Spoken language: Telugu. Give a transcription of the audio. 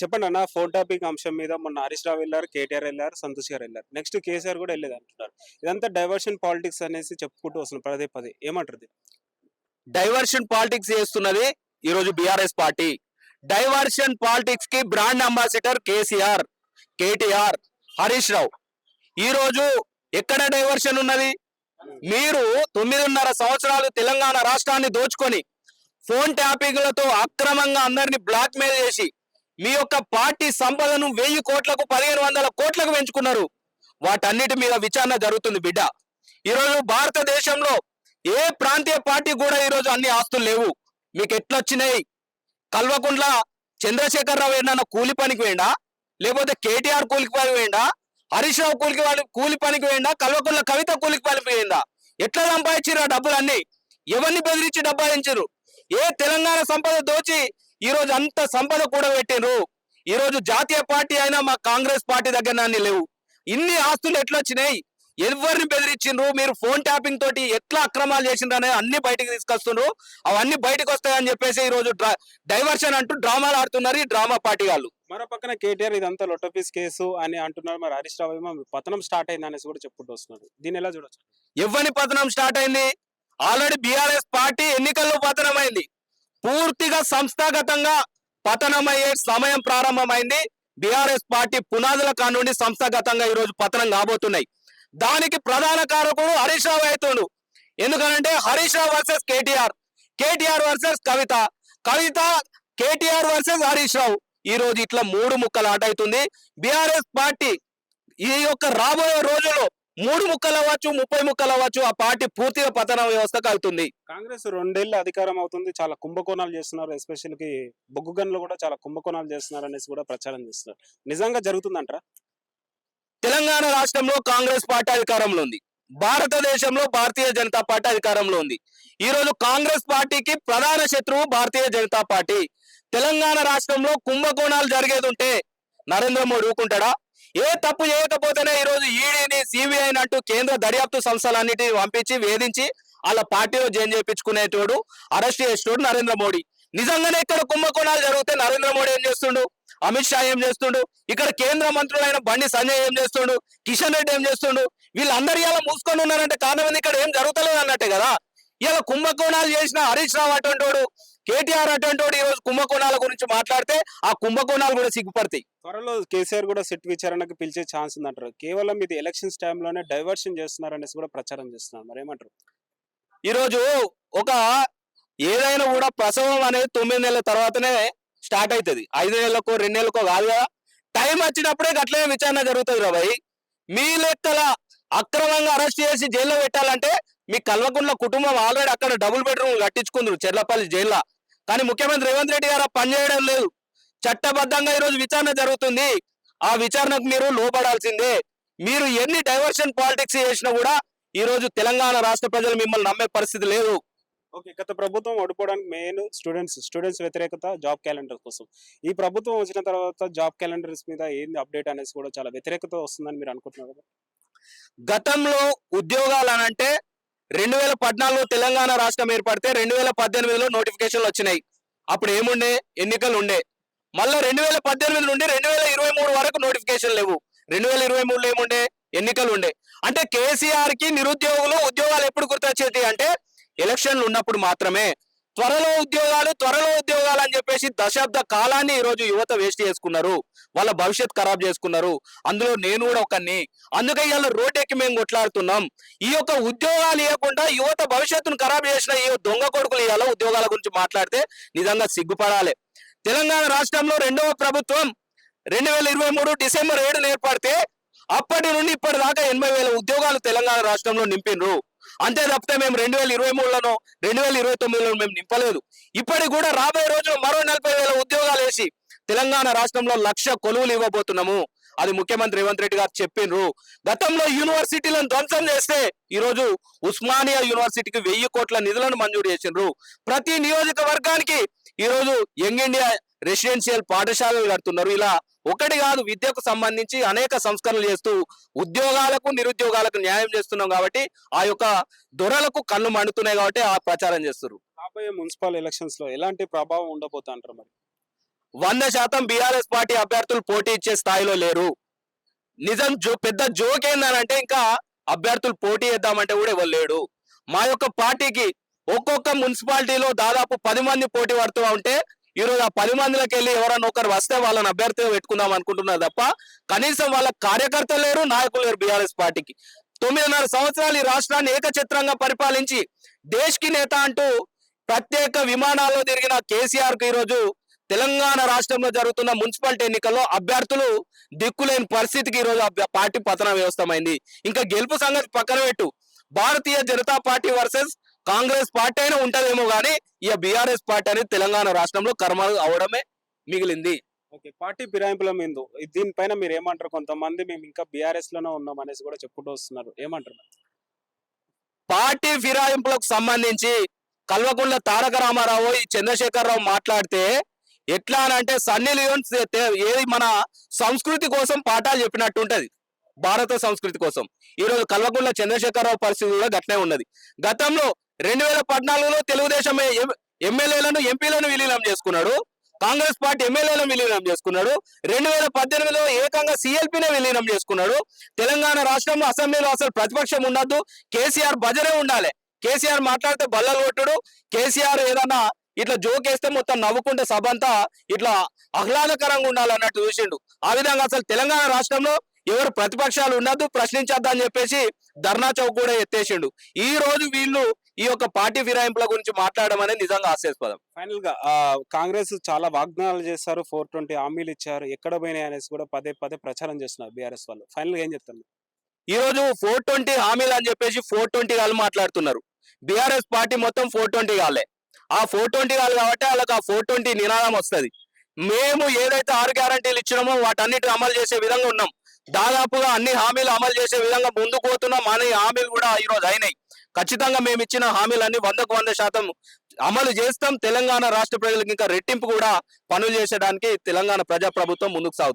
చెప్పండి అన్న ఫోన్ టాపిక్ అంశం మీద మొన్న హరీష్ రావు వెళ్ళారు కేటీఆర్ వెళ్ళారు సంతోష్ గారు వెళ్ళారు. నెక్స్ట్ కేసీఆర్ కూడా వెళ్ళేది అంటున్నారు. ఇదంతా డైవర్షన్ పాలిటిక్స్ అనేసి చెప్పుకుంటూ వస్తున్నారు పదే పదే. ఏమంటారు డైవర్షన్ పాలిటిక్స్ చేస్తున్నది ఈ రోజు బిఆర్ఎస్ పార్టీ. డైవర్షన్ పాలిటిక్స్కి బ్రాండ్ అంబాసిడర్ కేసీఆర్ కేటీఆర్ హరీష్ రావు. ఈ రోజు ఎక్కడ డైవర్షన్ ఉన్నది? మీరు తొమ్మిదిన్నర సంవత్సరాలు తెలంగాణ రాష్ట్రాన్ని దోచుకొని ఫోన్ ట్యాపింగ్లతో అక్రమంగా అందరిని బ్లాక్మెయిల్ చేసి మీ యొక్క పార్టీ సంపదను వెయ్యి కోట్లకు పదిహేను వందల కోట్లకు పెంచుకున్నారు. వాటన్నిటి మీద విచారణ జరుగుతుంది బిడ్డ. ఈరోజు భారతదేశంలో ఏ ప్రాంతీయ పార్టీ కూడా ఈరోజు అన్ని ఆస్తులు లేవు. మీకు ఎట్లొచ్చినాయి? కల్వకుంట్ల చంద్రశేఖర్ రావు ఏమన్నా కూలి పనికి వేయండా లేకపోతే కేటీఆర్ కూలికి పని వేయండా హరీష్ రావు కూలికి కూలి పనికి వేయండా కల్వకుంట్ల కవిత కూలికి పనికి వేయండా ఎట్లా సంపాదించారు ఆ డబ్బులన్నీ? ఎవరిని బెదిరించి డబ్బాయించారు ఏ తెలంగాణ సంపద దోచి ఈ రోజు అంత సంపద కూడా పెట్టిండ్రు ఈ రోజు జాతీయ పార్టీ అయినా మా కాంగ్రెస్ పార్టీ దగ్గర అన్ని లేవు. ఇన్ని ఆస్తులు ఎట్లా వచ్చినాయి ఎవరిని బెదిరించిండ్రు? మీరు ఫోన్ ట్యాపింగ్ తోటి ఎట్లా అక్రమాలు చేసిండ్రు అనేది అన్ని బయటకు తీసుకొస్తుండ్రు. అవన్నీ బయటకు వస్తాయని చెప్పేసి ఈ రోజు డైవర్షన్ అంటూ డ్రామాలు ఆడుతున్నారు ఈ డ్రామా పార్టీ వాళ్ళు. మరో పక్కన కేటీఆర్ ఇదంతా లొట్టపీస్ కేసు అని అంటున్నారు. మరి హరీష్ రావు ఏమో పతనం స్టార్ట్ అయింది అనేసి కూడా చెప్పుకుంటూ వస్తున్నారు దీన్ని ఎలా చూడొచ్చు? ఎవ్వని పతనం స్టార్ట్ అయింది? ఆల్రెడీ బీఆర్ఎస్ పార్టీ ఎన్నికల్లో పతనమైంది. పూర్తిగా సంస్థాగతంగా పతనమయ్యే సమయం ప్రారంభమైంది. బీఆర్ఎస్ పార్టీ పునాదుల కానుండి సంస్థాగతంగా ఈ రోజు పతనం కాబోతున్నాయి. దానికి ప్రధాన కారకుడు హరీష్ రావు అవుతుండు ఎందుకనంటే Harish Rao versus KTR KTR versus Kavitha Kavitha KTR versus Harish Rao. ఈ రోజు ఇట్లా మూడు ముక్కలు ఆట అవుతుంది బీఆర్ఎస్ పార్టీ ఈ యొక్క రాబోయే రోజుల్లో మూడు ముక్కలు అవ్వచ్చు ముప్పై ముక్కలు అవ్వచ్చు ఆ పార్టీ పూర్తిగా పతన వ్యవస్థకు అవుతుంది కాంగ్రెస్ రెండేళ్ళ అధికారం అవుతుంది చాలా కుంభకోణాలు చేస్తున్నారు ఎస్పెషల్కి బొగ్గు గనులు కూడా చాలా కుంభకోణాలు చేస్తున్నారు అనేసి కూడా ప్రచారం చేస్తున్నారు. నిజంగా జరుగుతుందంటారా? తెలంగాణ రాష్ట్రంలో కాంగ్రెస్ పార్టీ అధికారంలో ఉంది. భారతదేశంలో భారతీయ జనతా పార్టీ అధికారంలో ఉంది. ఈ రోజు కాంగ్రెస్ పార్టీకి ప్రధాన శత్రువు భారతీయ జనతా పార్టీ. తెలంగాణ రాష్ట్రంలో కుంభకోణాలు జరిగేది ఉంటే నరేంద్ర మోడీ ఊకుంటాడా? ఏ తప్పు చేయకపోతేనే ఈ రోజు ఈడీని సిబిఐని అంటూ కేంద్ర దర్యాప్తు సంస్థలన్నిటిని పంపించి వేధించి వాళ్ళ పార్టీలో జైన్ చేయించుకునేటోడు అరెస్ట్ చేసేటోడు నరేంద్ర మోడీ. నిజంగానే ఇక్కడ కుంభకోణాలు జరిగితే నరేంద్ర మోడీ ఏం చేస్తుండు? అమిత్ షా ఏం చేస్తుండు? ఇక్కడ కేంద్ర మంత్రులైన బండి సంజయ్ ఏం చేస్తుండు? కిషన్ రెడ్డి ఏం చేస్తుండు? వీళ్ళందరూ ఇలా మూసుకొని ఉన్నారంటే కారణం ఇక్కడ ఏం జరుగుతలేదు అన్నట్టే కదా. ఇలా కుంభకోణాలు చేసిన హరీష్ రావు అటువంటి కేటీఆర్ అటువంటోడు ఈ రోజు కుంభకోణాల గురించి మాట్లాడితే ఆ కుంభకోణాలు కూడా సిగ్గుపడతాయి. త్వరలో కేసీఆర్ కూడా సిట్ విచారణకు పిలిచే ఛాన్స్ ఉందంటారు. కేవలం ఇది ఎలక్షన్స్ టైంలోనే డైవర్షన్ చేస్తున్నారు అనేసి కూడా ప్రచారం చేస్తున్నారు. మరి ఏమంటారు ఈ రోజు ఒక ఏదైనా కూడా ప్రసవం అనేది తొమ్మిది నెలల తర్వాతనే స్టార్ట్ అవుతుంది. ఐదు నెలలకో రెండు నెలలకో కాదు కదా. టైం వచ్చినప్పుడే గట్లనే విచారణ జరుగుతుంది రా భయ్ మీ లెక్కల అక్రమంగా అరెస్ట్ చేసి జైల్లో పెట్టాలంటే మీ కల్వకుంట్ల కుటుంబం ఆల్రెడీ అక్కడ డబుల్ బెడ్రూమ్ కట్టించుకుందరు చెర్లపల్లి జైల్లో. కానీ ముఖ్యమంత్రి రేవంత్ రెడ్డి గారు ఆ పని చేయడం లేదు. చట్టబద్ధంగా ఈ రోజు విచారణ జరుగుతుంది. ఆ విచారణకు మీరు లోపడాల్సిందే మీరు ఎన్ని డైవర్షన్ పాలిటిక్స్ చేసినా కూడా ఈ రోజు తెలంగాణ రాష్ట్ర ప్రజలు మిమ్మల్ని నమ్మే పరిస్థితి లేదు. ఓకే గత ప్రభుత్వం ఓడిపోవడానికి మెయిన్ స్టూడెంట్స్ స్టూడెంట్స్ వ్యతిరేకత జాబ్ క్యాలెండర్ కోసం. ఈ ప్రభుత్వం వచ్చిన తర్వాత జాబ్ క్యాలెండర్స్ మీద ఏంది అప్డేట్ అనేసి కూడా చాలా వ్యతిరేకత వస్తుందని మీరు అనుకుంటున్నారు కదా? గతంలో ఉద్యోగాలు అని అంటే రెండు వేల పద్నాలుగులో తెలంగాణ రాష్ట్రం ఏర్పడితే రెండు వేల పద్దెనిమిదిలో నోటిఫికేషన్లు వచ్చినాయి. అప్పుడు ఏముండే? ఎన్నికలు ఉండే. మళ్ళీ రెండు వేల పద్దెనిమిది నుండి రెండు వేల ఇరవై మూడు వరకు నోటిఫికేషన్ లేవు. రెండు వేల ఇరవై మూడులో ఏముండే? ఎన్నికలు ఉండే. అంటే కేసీఆర్కి నిరుద్యోగులు ఉద్యోగాలు ఎప్పుడు గుర్తొచ్చేది అంటే ఎలక్షన్లు ఉన్నప్పుడు మాత్రమే. త్వరలో ఉద్యోగాలు త్వరలో ఉద్యోగాలు అని చెప్పేసి దశాబ్ద కాలాన్ని ఈ రోజు యువత వేస్ట్ చేసుకున్నారు. వాళ్ళ భవిష్యత్ ఖరాబ్ చేసుకున్నారు. అందులో నేను కూడా ఒకరిని అందుకే ఇవాళ రోడ్డెక్కి మేము కొట్లాడుతున్నాం. ఈ యొక్క ఉద్యోగాలు ఇవ్వకుండా యువత భవిష్యత్తును ఖరాబ్ చేసిన ఈ దొంగ కొడుకులు ఇవాళ ఉద్యోగాల గురించి మాట్లాడితే నిజంగా సిగ్గుపడాలి. తెలంగాణ రాష్ట్రంలో రెండవ ప్రభుత్వం రెండు వేల ఇరవై మూడు డిసెంబర్ ఏడున ఏర్పడితే అప్పటి నుండి ఇప్పటి దాకా ఎనభై వేల ఉద్యోగాలు తెలంగాణ రాష్ట్రంలో నింపిండ్రు అంతే తప్పితే మేము రెండు వేల ఇరవై మూడులోనో రెండు వేల ఇరవై తొమ్మిదిలో మేము నింపలేదు. ఇప్పటికి కూడా రాబోయే రోజులు మరో నలభై వేల ఉద్యోగాలు వేసి తెలంగాణ రాష్ట్రంలో లక్ష కొలువులు ఇవ్వబోతున్నాము. అది ముఖ్యమంత్రి రేవంత్ రెడ్డి గారు చెప్పిండ్రు. గతంలో యూనివర్సిటీలను ధ్వంసం చేస్తే ఈ రోజు ఉస్మానియా యూనివర్సిటీకి వెయ్యి కోట్ల నిధులను మంజూరు చేసిండ్రు. ప్రతి నియోజకవర్గానికి ఈ రోజు యంగ్ ఇండియా రెసిడెన్షియల్ పాఠశాలలు కడుతున్నారు. ఇలా ఒకటి కాదు విద్యకు సంబంధించి అనేక సంస్కరణలు చేస్తూ ఉద్యోగాలకు నిరుద్యోగాలకు న్యాయం చేస్తున్నాం కాబట్టి ఆ యొక్క దొరలకు కళ్ళు మండుతున్నాయి కాబట్టి ఆ ప్రచారం చేస్తారు రాబోయే మున్సిపల్ ఎలక్షన్స్లో ఎలాంటి ప్రభావం ఉండబోతా అంటారు మరి? వంద శాతం బీఆర్ఎస్ పార్టీ అభ్యర్థులు పోటీ ఇచ్చే స్థాయిలో లేరు. నిజం జో పెద్ద జోక్ ఏందనంటే ఇంకా అభ్యర్థులు పోటీ చేద్దామంటే కూడా ఎవరు లేడు. మా యొక్క పార్టీకి ఒక్కొక్క మున్సిపాలిటీలో దాదాపు పది మంది పోటీ పడుతూ ఉంటే ఈరోజు ఆ పది మందిలోకి వెళ్ళి ఎవరైనా ఒకరు వస్తే వాళ్ళని అభ్యర్థిగా పెట్టుకుందాం అనుకుంటున్నారు తప్ప కనీసం వాళ్ళ కార్యకర్తలు లేరు నాయకులు లేరు బీఆర్ఎస్ పార్టీకి. తొమ్మిదిన్నర సంవత్సరాలు ఈ రాష్ట్రాన్ని ఏకచిత్రంగా పరిపాలించి దేశ్కి నేత అంటూ ప్రత్యేక విమానాల్లో తిరిగిన కేసీఆర్కు ఈరోజు తెలంగాణ రాష్ట్రంలో జరుగుతున్న మున్సిపాలిటీ ఎన్నికల్లో అభ్యర్థులు దిక్కులేని పరిస్థితికి ఈరోజు అభ్య- పార్టీ పతన వ్యవస్థమైంది. ఇంకా గెలుపు సంగతి పక్కన పెట్టు. Bharatiya Janata party versus Congress party అయినా ఉంటదేమో కానీ ఇక బీఆర్ఎస్ పార్టీ అనేది తెలంగాణ రాష్ట్రంలో కర్మ అవడమే మిగిలింది. ఓకే పార్టీ ఫిరాయింపుల మీద దీనిపైన మీరు ఏమంటారు? కొంతమంది మేము ఇంకా బీఆర్ఎస్లోనే ఉన్నాం అనేసి కూడా చెప్పుకుంటూ వస్తున్నారు. ఏమంటారు? పార్టీ ఫిరాయింపులకు సంబంధించి కల్వకుంట్ల తారక రామారావు ఈ చంద్రశేఖరరావు మాట్లాడితే ఎట్లా అని అంటే సన్నీ లియోన్ ఏది మన సంస్కృతి కోసం పాఠాలు చెప్పినట్టు ఉంటది. భారత సంస్కృతి కోసం. ఈ రోజు కల్వకుంట్ల చంద్రశేఖరరావు పరిస్థితి కూడా గట్లే ఉన్నది. గతంలో రెండు వేల పద్నాలుగులో తెలుగుదేశం ఎం- ఎమ్మెల్యేలను ఎంపీలను విలీనం చేసుకున్నాడు. కాంగ్రెస్ పార్టీ ఎమ్మెల్యేలను విలీనం చేసుకున్నాడు. రెండు వేల పద్దెనిమిదిలో ఏకంగా సిఎల్పీనే విలీనం చేసుకున్నాడు. తెలంగాణ రాష్ట్రంలో అసెంబ్లీలో అసలు ప్రతిపక్షం ఉండద్దు. కేసీఆర్ భజనే ఉండాలి. కేసీఆర్ మాట్లాడితే బల్లలు కొట్టుడు. కేసీఆర్ ఏదన్నా ఇట్లా జోకేస్తే మొత్తం నవ్వుకుంటే సభ అంతా ఇట్లా ఆహ్లాదకరంగా ఉండాలన్నట్టు చూసిండు. ఆ విధంగా అసలు తెలంగాణ రాష్ట్రంలో ఎవరు ప్రతిపక్షాలు ఉండద్దు ప్రశ్నించద్దని చెప్పేసి ధర్నా చౌక్ కూడా ఎత్తేసిండు. ఈ రోజు వీళ్ళు ఈ యొక్క పార్టీ ఫిరాయింపుల గురించి మాట్లాడడం అనేది నిజంగా హాస్యాస్పదం ఫైనల్గా కాంగ్రెస్ చాలా వాగ్దానాలు చేస్తారు ఫోర్ ట్వంటీ హామీలు ఇచ్చారు ఎక్కడ పోయినాయి అనేసి కూడా పదే పదే ప్రచారం చేస్తున్నారు బీఆర్ఎస్ వాళ్ళు. ఫైనల్గా ఏం చెప్తారు? ఈ రోజు ఫోర్ ట్వంటీ హామీలు అని చెప్పేసి ఫోర్ ట్వంటీ వాళ్ళు మాట్లాడుతున్నారు. బీఆర్ఎస్ పార్టీ మొత్తం ఫోర్ ట్వంటీ కాలే ఆ ఫోర్ ట్వంటీ కాదు కాబట్టి వాళ్ళకి ఆ ఫోర్ ట్వంటీ నినాదం వస్తుంది. మేము ఏదైతే ఆరు గ్యారంటీలు ఇచ్చినామో వాటన్నిటిని అమలు చేసే విధంగా ఉన్నాం. దాదాపుగా అన్ని హామీలు అమలు చేసే విధంగా ముందుకు పోతున్నాం. మన ఈ హామీలు కూడా ఈ రోజు అయినాయి. ఖచ్చితంగా మేము ఇచ్చిన హామీలన్నీ వందకు వంద శాతం అమలు చేస్తాం. తెలంగాణ రాష్ట్ర ప్రజలకు ఇంకా రెట్టింపు కూడా పనులు చేసేయడానికి తెలంగాణ ప్రజా ప్రభుత్వం ముందుకు సాగుతుంది